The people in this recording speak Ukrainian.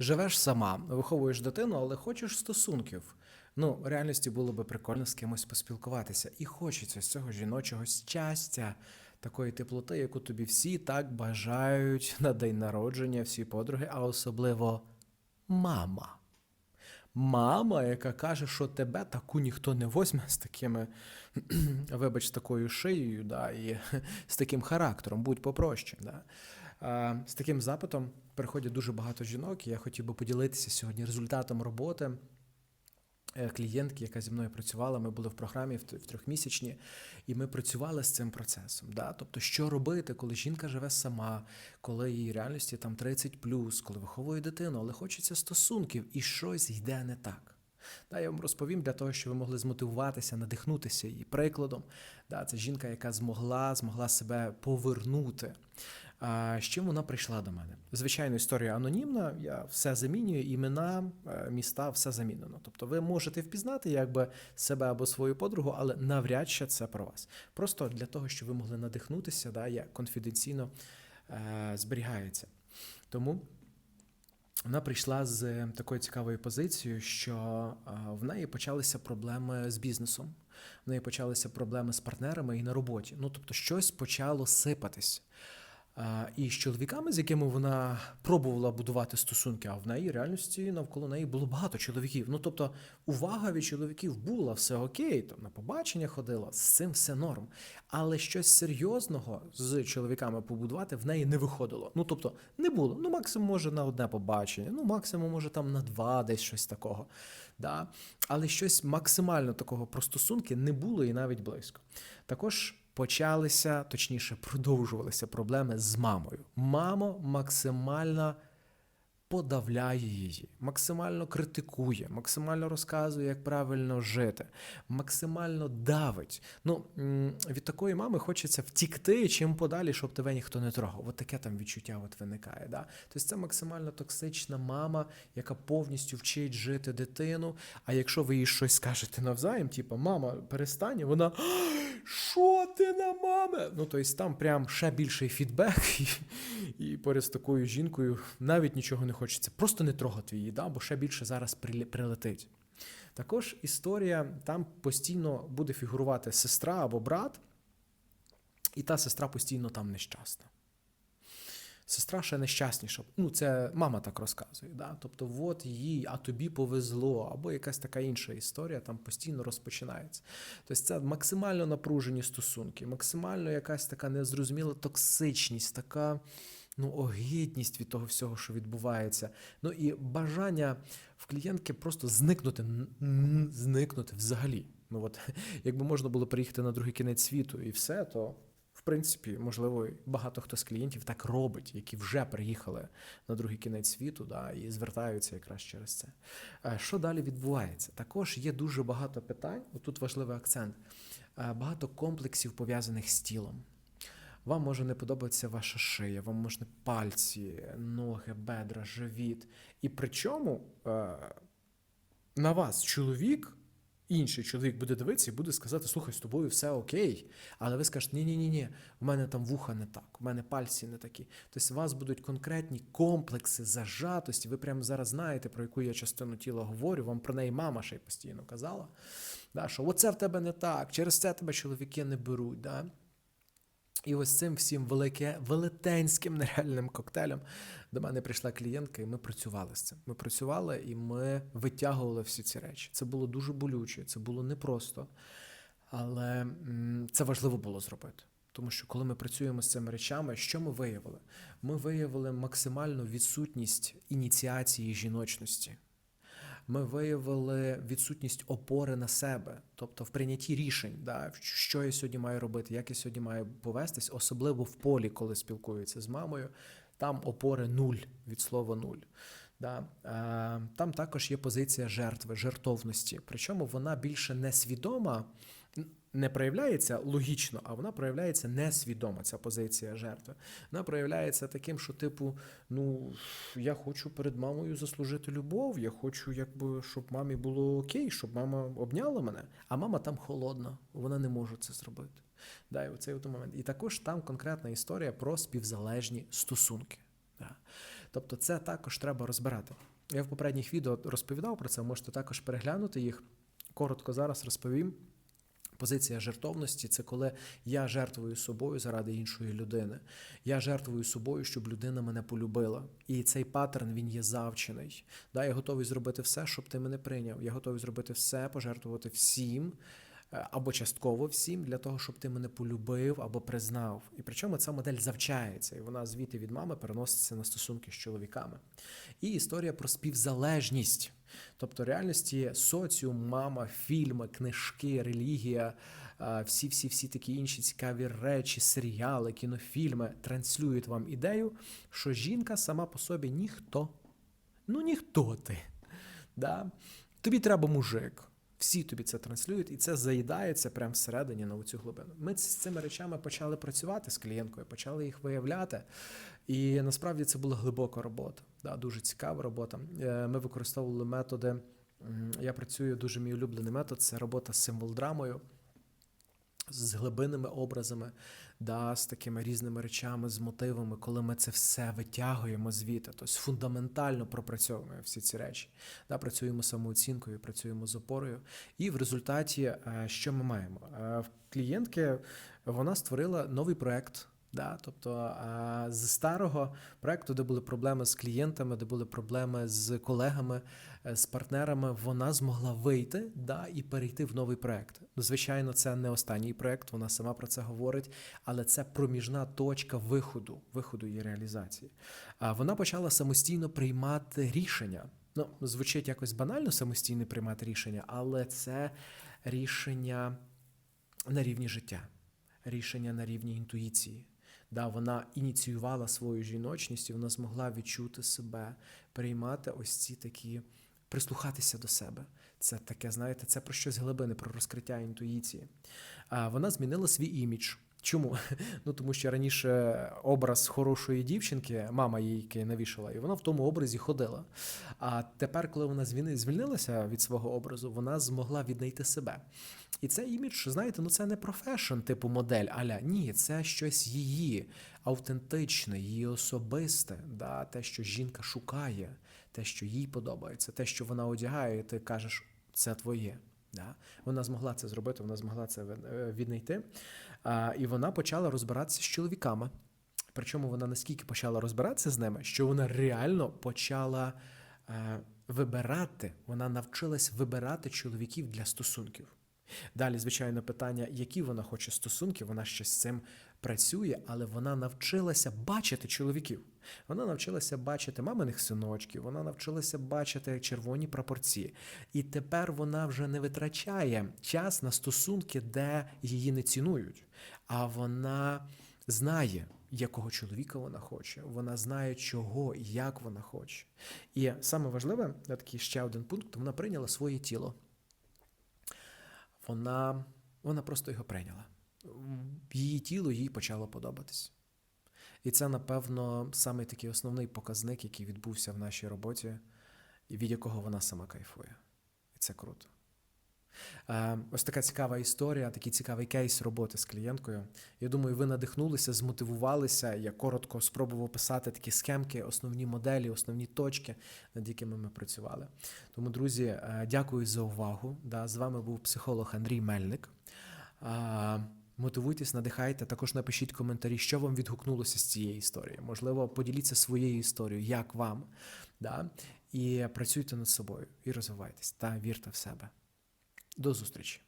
Живеш сама, виховуєш дитину, але хочеш стосунків. Ну, в реальності було би прикольно з кимось поспілкуватися. І хочеться з цього жіночого щастя, такої теплоти, яку тобі всі так бажають на день народження, всі подруги, а особливо мама. Мама, яка каже, що тебе таку ніхто не возьме з такими, вибач, такою шиєю, да, і з таким характером, будь попроще. Да. А, З таким запитом приходять дуже багато жінок, і я хотів би поділитися сьогодні результатом роботи е, клієнтки, яка зі мною працювала. Ми були в програмі в трьохмісячні, і ми працювали з цим процесом. Да? Тобто, що робити, коли жінка живе сама, коли їй реальності там 30 коли виховує дитину, але хочеться стосунків, і щось йде не так. Да, я вам розповім для того, щоб ви могли змотивуватися, надихнутися її прикладом. Да, це жінка, яка змогла, змогла себе повернути. З чим вона прийшла до мене? Звичайно, історія анонімна, я все замінюю, імена, е, міста, все замінено. Тобто ви можете впізнати якби себе або свою подругу, але навряд чи це про вас. Просто для того, щоб ви могли надихнутися, да, я конфіденційно е, зберігається. Тому вона прийшла з такою цікавою позицією, що в неї почалися проблеми з бізнесом, в неї почалися проблеми з партнерами і на роботі. Ну тобто, щось почало сипатись. І з чоловіками, з якими вона пробувала будувати стосунки, а в неї реальності навколо неї було багато чоловіків. Ну тобто, увага від чоловіків була, все окей, там на побачення ходила, з цим все норм. Але щось серйозного з чоловіками побудувати в неї не виходило. Ну тобто, не було. Ну, максимум, може, на одне побачення, ну, максимум, може, там на два, десь щось такого. Да? Але щось максимально такого про стосунки не було і навіть близько. Також почалися, точніше, продовжувалися проблеми з мамою. Мамо, максимально подавляє її, максимально критикує, максимально розказує, як правильно жити, максимально давить. Ну, від такої мами хочеться втікти чим подалі, щоб тебе ніхто не трогав. От таке там відчуття от виникає. Да? Тобто це максимально токсична мама, яка повністю вчить жити дитину. А якщо ви їй щось скажете навзаєм, типу, мама, перестань, вона. Що ти на мами? Ну, тобто там прям ще більший фідбек, і, і поряд з такою жінкою навіть нічого не хочеться. Просто не трогати її, да? бо ще більше зараз прилетить. Також історія там постійно буде фігурувати сестра або брат, і та сестра постійно там нещасна. Сестра ще нещасніша. Ну, це мама так розказує. Да? Тобто, от їй, а тобі повезло, або якась така інша історія там постійно розпочинається. Тобто, це максимально напружені стосунки, максимально якась така незрозуміла токсичність, така ну, огидність від того всього, що відбувається. Ну і бажання в клієнтки просто зникнути, зникнути взагалі. Ну от, якби можна було приїхати на другий кінець світу і все, то в принципі, можливо, багато хто з клієнтів так робить, які вже приїхали на другий кінець світу, да, і звертаються якраз через це. Е, Що далі відбувається? Також є дуже багато питань. Отут важливий акцент. Е, Багато комплексів пов'язаних з тілом. Вам може не подобатися ваша шия, вам можна пальці, ноги, бедра, живіт. І причому е, на вас чоловік, інший чоловік буде дивитися і буде сказати: слухай, з тобою все окей. Але ви скажете, ні, ні, ні, ні, в мене там вуха не так, у мене пальці не такі. Тобто у вас будуть конкретні комплекси зажатості. Ви прямо зараз знаєте, про яку я частину тіла говорю. Вам про неї мама ще й постійно казала. Да, що оце в тебе не так, через це тебе чоловіки не беруть. Да? І ось цим всім велике, велетенським нереальним коктейлем до мене прийшла клієнтка, і ми працювали з цим. Ми працювали і ми витягували всі ці речі. Це було дуже болюче, це було непросто, але це важливо було зробити. Тому що коли ми працюємо з цими речами, що ми виявили? Ми виявили максимальну відсутність ініціації жіночності. Ми виявили відсутність опори на себе, тобто в прийнятті рішень, да, що я сьогодні маю робити, як я сьогодні маю повестись, особливо в полі, коли спілкуються з мамою. Там опори нуль від слова нуль. Да. Е, Там також є позиція жертви, жертовності. Причому вона більше несвідома, н- не проявляється логічно, а вона проявляється несвідомо, ця позиція жертви. Вона проявляється таким, що, типу, ну, я хочу перед мамою заслужити любов, я хочу, якби, щоб мамі було окей, щоб мама обняла мене, а мама там холодна, вона не може це зробити. Да, і оцей момент. І також там конкретна історія про співзалежні стосунки. Да. Тобто, це також треба розбирати. Я в попередніх відео розповідав про це, можете також переглянути їх. Коротко зараз розповім. Позиція жертовності це коли я жертвую собою заради іншої людини. Я жертвую собою, щоб людина мене полюбила. І цей паттерн він є завчений. Да, я готовий зробити все, щоб ти мене прийняв. Я готовий зробити все, пожертвувати всім або частково всім для того, щоб ти мене полюбив або признав. І причому ця модель завчається, і вона звідти від мами переноситься на стосунки з чоловіками. І історія про співзалежність. Тобто, в реальності соціум, мама, фільми, книжки, релігія, всі, всі, всі такі інші цікаві речі, серіали, кінофільми транслюють вам ідею, що жінка сама по собі ніхто. Ну ніхто ти. Да? Тобі треба мужик. Всі тобі це транслюють, і це заїдається прямо всередині на цю глибину. Ми з цими речами почали працювати з клієнткою, почали їх виявляти. І насправді це була глибока робота, да, дуже цікава робота. Е, Ми використовували методи. Я працюю дуже мій улюблений метод це робота з символ-драмою, з глибинними образами, да, з такими різними речами, з мотивами, коли ми це все витягуємо звідти, тобто фундаментально пропрацьовуємо всі ці речі. Да, працюємо самооцінкою, працюємо з опорою. І в результаті, е, що ми маємо? Е, клієнтки вона створила новий проект. Да, тобто з старого проекту, де були проблеми з клієнтами, де були проблеми з колегами, е, з партнерами, вона змогла вийти да, і перейти в новий проект. Ну, звичайно, це не останній проект, вона сама про це говорить, але це проміжна точка виходу, виходу її реалізації. Вона почала самостійно приймати рішення. Ну, звучить якось банально самостійно приймати рішення, але це рішення на рівні життя, рішення на рівні інтуїції. Да, вона ініціювала свою жіночність, і вона змогла відчути себе, приймати ось ці такі, прислухатися до себе. Це таке, знаєте, це про щось глибини, про розкриття інтуїції. Вона змінила свій імідж. Чому? Ну тому що раніше образ хорошої дівчинки, мама її навішала, і вона в тому образі ходила. А тепер, коли вона звільнилася від свого образу, вона змогла віднайти себе. І це імідж, знаєте, ну це не профешн, типу модель, аля ні, це щось її автентичне, її особисте, да, те, що жінка шукає, те, що їй подобається, те, що вона одягає, і ти кажеш, це твоє. Да? Вона змогла це зробити, вона змогла це е, віднайти. А, і вона почала розбиратися з чоловіками. Причому вона наскільки почала розбиратися з ними, що вона реально почала е, вибирати, вона навчилась вибирати чоловіків для стосунків. Далі, звичайно, питання, які вона хоче стосунки, вона ще з цим працює, але вона навчилася бачити чоловіків. Вона навчилася бачити маминих синочків, вона навчилася бачити червоні прапорці. І тепер вона вже не витрачає час на стосунки, де її не цінують. А вона знає, якого чоловіка вона хоче, вона знає, чого і як вона хоче. І саме важливе, такий ще один пункт, вона прийняла своє тіло вона, вона просто його прийняла. Її тіло їй почало подобатись. І це, напевно, саме такий основний показник, який відбувся в нашій роботі, від якого вона сама кайфує. І це круто. Е, Ось така цікава історія, такий цікавий кейс роботи з клієнткою. Я думаю, ви надихнулися, змотивувалися. Я коротко спробував писати такі схемки, основні моделі, основні точки, над якими ми працювали. Тому, друзі, е, дякую за увагу. З вами був психолог Андрій Мельник. Мотивуйтесь, надихайте. Також напишіть коментарі, що вам відгукнулося з цієї історії. Можливо, поділіться своєю історією, як вам. Да? І працюйте над собою, і розвивайтесь та вірте в себе. До зустрічі!